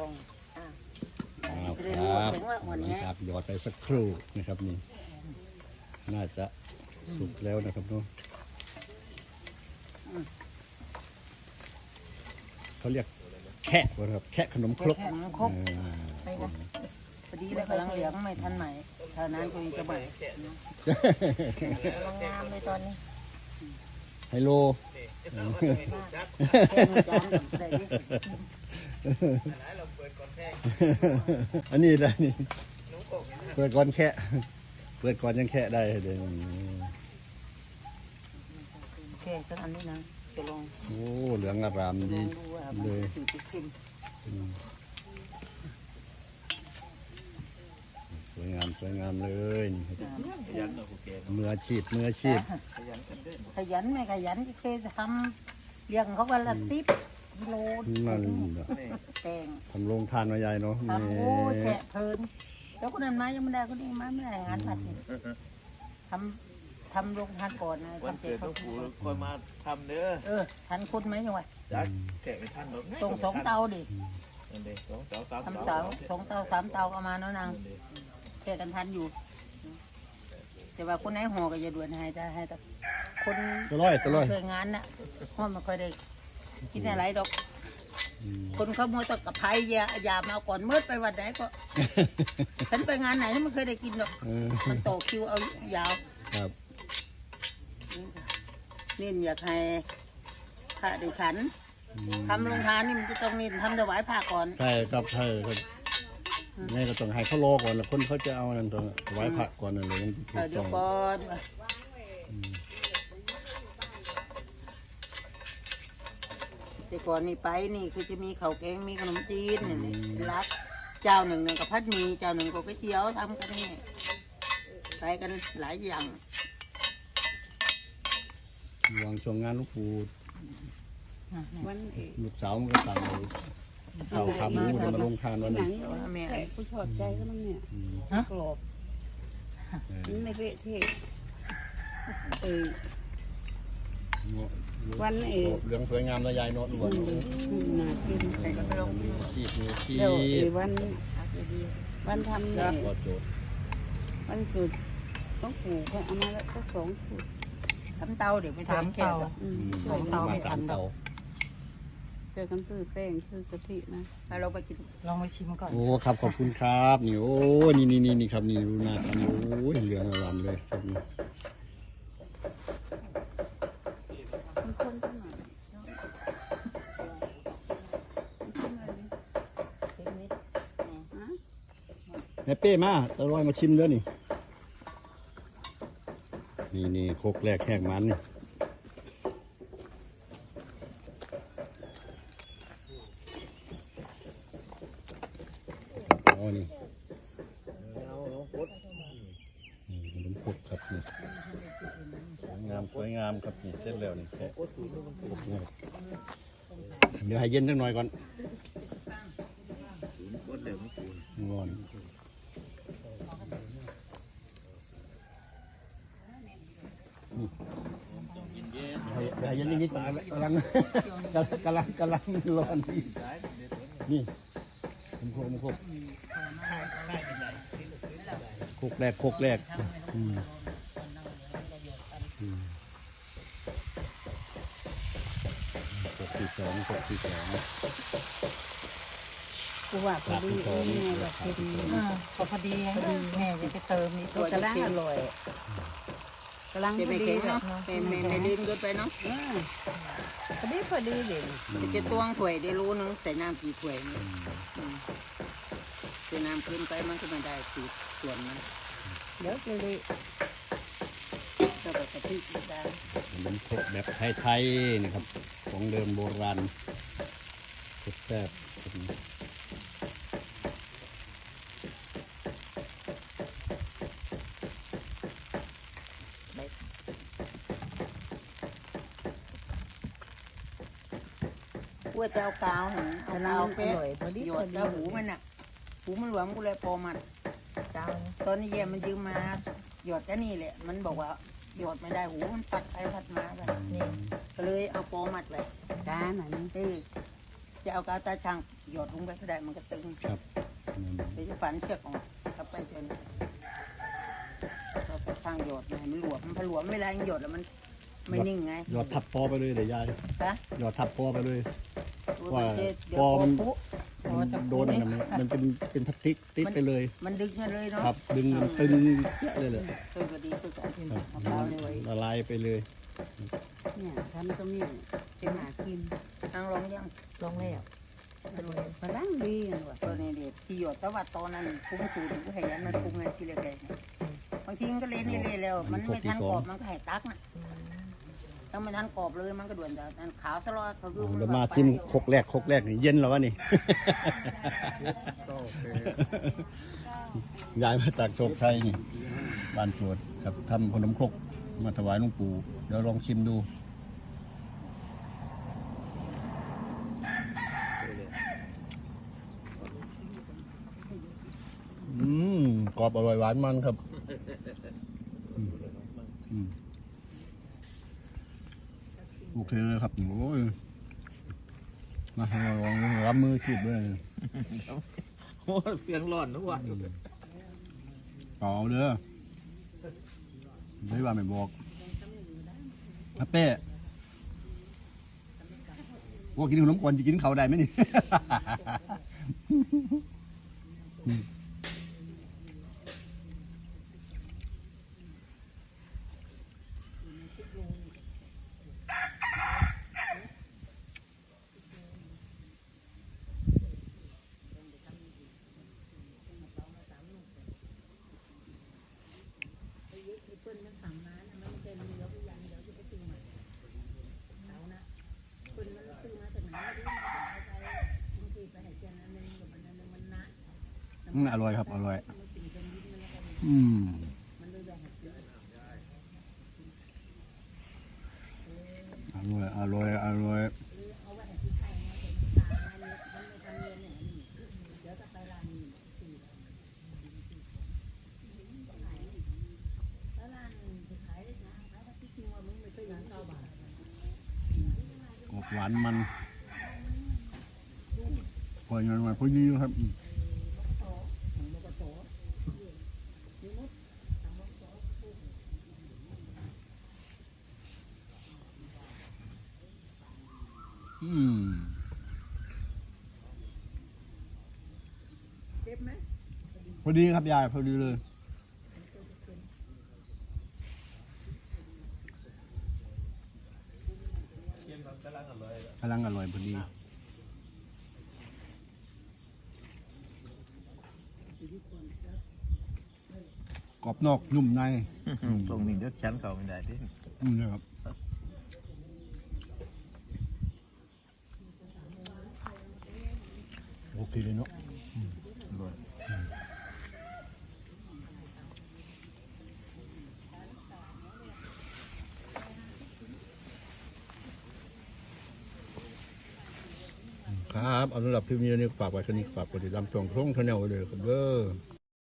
ครับจะได้รู้ว่าถึงว่าวันเนี้ยครับหยอดไปสักครู่นะครับนี่ น่าจะสุกแล้วนะครับเนาะเขาเรียกแคะวะครับแคะขนมครกแค่ขนมครก อ่าไปนะ พอดีแล้วกำลังเหลืองไม่ทันใหม่ถ้านั้นก็จะใหม่ลงงามเลยตอนนี้ ไฮโลแค่มันจานกับได้ดิอันนี้ได้นี่เปิดก่อนแคะเปิดก่อนยังแคะได้เดี๋ยวนี้แค่สักอันนี้นะจะลองโอ้เหลืองอารามลดีองดูว่ามันเลย สูตรจะเข้มอืมสวยงามสวยงามเลยนี่ครับงามมืออาชีพมืออาชีพ ขยันไม่ขยันก็เคยทำเลี้ยงเขาวันละสิบกิโลนั่นน่ะแตงทำโรงทานมายายเนาะทำโอ้ยแฉะเพลินแล้วคนนั้นมายังไม่ได้คนนี้มาไม่ได้งานตัดนี่ทำทำโรงทานก่อนนะวันทำเสร็เกิจดหลเขาวงปู่คอยมาทำเด้อเออทันคนไหมยังไงจักแกะไม่ทันหรอกนะส่งสองเตาดินั่นเด้สองเตาสามทำเตาสองเตาสามเตาก็มาเนาะนางนั่นเด้ แค่กันทันอยู่ แต่ว่าคนไหนห่อก็อย่าด่วนให้แต่ให้แต่คนตัวร้อยตัวร้อยช่วยงานน่ะห่อไม่ค่อยได้กินอะไรดอกอืมคนเขามัวแตะกับไผ่ยาอยามาก่อนมืดไปวันไหนก็ ฉันไปงานไหนไม่เคยได้กินหรอกเออมันต่อคิวเอายาว ครับนี่อยากให้พระได้ฉันอืมทำโรงทานนี่มันจะต้องนี่ทำถวายพระก่อน ใช่ครับใช่ครับ นี่ก็ต้องให้เขารอก่อนแล้วคนเขาจะเอานั่นตัวไว้ผักก่อนนั่นเลยยังถูเออกเดี๋ต้ยอวงก่อนอืมแต่ก่อนนี่ไปนี่คือจะมีข้าวแกงมีขนมจีนนี่นี่รักเจ้าหนึ่งเนี่ยกับพัดหมีเจ้าหนึ่งก็ก๋วยเตี๋ยวทำกันนี่ไปกันหลายอย่าง วางช่วงงานหลูกปูวันเอกลูกสาวมันก็สั่งเลย เอาขาหมูเดี๋ยวมาลงทานวันหนันี้งแม่แต่ผู้ชอบใจก็มันเนี่ยอืมกรอบเออมันไม่เละเทะเออ เงาะวันเอก เหลืองสวยงามแล้วยายโนตล้วนน่ากินใครก็ไปลงมีอาชีพมีอาชีพแล้วเออวัน วันทำเนี่ยรอโจทย์วันเกิดต้องปลูกก็เอามาแล้วก็สองสูตรทำเตาเดี๋ยวไปทำแค่หรอกอืม อืมสองเตาไม่มาสาทัมนหรเตาอก เจอกันซื้อแป้งซื้อกะทินะให้เราไปกินลองไปชิมก่อนโอ้ครับขอบคุณครับนี่โอ้นี่นี่นี่นี่ครับนี่ดูหน้ากันโอ้ยเหลืองอลามเลยครับนี่มันคนเท่าไหร่ฮะแม่เป้มาตะลอยมาชิมแล้วนี่นี่นี่โคกแรกแห้งมันนี่อ๋อนี่ เอาหลวงปู่ นี่ขนมครกครับนี่สวยงามสวยงาม ครับนี่เสร็จแล้วนี่แค่เดี๋ยวให้เย็นสักหน่อยก่อนวัดเดิมหลวงอนให้ให้เย็นนิดๆกำลังกำลังกำลังร้อนนี่ผมโคกผมคกโคกแรกโคกแรกอืมอืมโคก ที่สองโคกที่สองกูว่าพอดีเองไงแบบพอดีอ่าพอพอดีแม่จะไปเติมนี่ตัตัววกำลังเค็อมร่อยกำลังเค็มพอไม่ดีเค็มเนาะเนาะเค็มไม่ไม่ลิ้นเกินไปเนาะอ่าพอดีพอดีเด่นจะตวงถ้วยได้รู้นึงใส่น้ำกี่ถ้วยเนี่ยอืมใส่น้ำเกินไปมันก็ไม่ได้สีส่วนมันเดี๋ยวจะเลยก็แบบกะทิได้ขนมครกแบบไทยๆนะครับ ของเดิมโบราณแซ่บๆครับกล้วยแต่เอากาวเห็นเอากำลักางวอเป๊ะร่อยพอดีหยพอดดีแล้วหูมันอะ หูมันหลวมกูเลยพอมันเจ้าตอนนี้แย่มันยืมมาหยอดก็นี่แหละ มันบอกว่า หยอดไม่ได้หูมันพัดไปพัดมาแบบนี้ก็เลยเอาโปอมัดเลยจ้าหน่อยนึงเออจะเอากาวตาช่างหยอดลงไปก็ได้มันก็ตึงครับอืมเดี๋ยวจะฝันเชือกของกลับไปจนเราไปช่างหยอดเลยมันหลวมมันพอหลวมเวลาหยอดแล้วมันไม่นิ่งไงหยอดทับปอไปเลยเดี๋ยวยายฮะหยอดทับปอไปเลยว่าเดี๋ยวปอมันปุ๊พอจะโดนอันนั้นมันเป็นเป็นทับทิกติดไปเลย มันดึงกันเลยเนาะครับดึงมันตึงเยอะเลยเลยตึง ก็ดีตึงก็ดีครับมะพร้าวเนี่ยไว้ละลายไปเลย เนี่ยฉันก็มีเป็นหากินนั่งลองยังลงแล้วฝรั่งดีอย่างว่าตัวนี้เด็ดที่หยดแต่ว่าตอนนั้นคุ้มสูตรก็ให้ยันมันคุ้มไงที่เล็กๆนะบางทีมันก็เล่นนี่เลยแล้ว มันไม่ทันกรอบมันก็ให้ตักนะ ถ้าไม่ทันกรอบเลยมันก็ด่วนแต่อันขาวตลอดก็คือเดี๋ยวมาชิมคกแรกคกแรกนี่เย็นแล้ววะนี่ก็โอเคยายมาจากโชคชัยนี่บ้านสวดครับทำขนมครกมาถวายหลวงปู่เดี๋ยวลองชิมดู อืมกรอบอร่อยหวานมันครับอืมอืม โอเคเลยครับโอ้ยมาลองรับมือขีดด้วยโอ้เสียงร้อนทุกวันต่อเด้อไม่ว่าไม่บอกอาเป้ว่ากินขนมก่อนจะกินเขาวได้ไหมนี่ อืมอร่อยครับ อร่อย อืมอร่อย อร่อย อร่อยหวานมันพออย่างนั้นพอยี่ครับ พอดีครับยายพอดีเลยกำลังอร่อยพอดีกรอบนอกนุ่มในตรงนี้เดี๋ยวชั้นเขาไม่ได้ที่อืมนะครับโอเคเลยเนาะ ร้อน ครับเอาสำหรับที่นี้นี่ฝากไว้แค่นี้ฝากกดติดตามช่องช่องทนเนลเลยครับเด้อ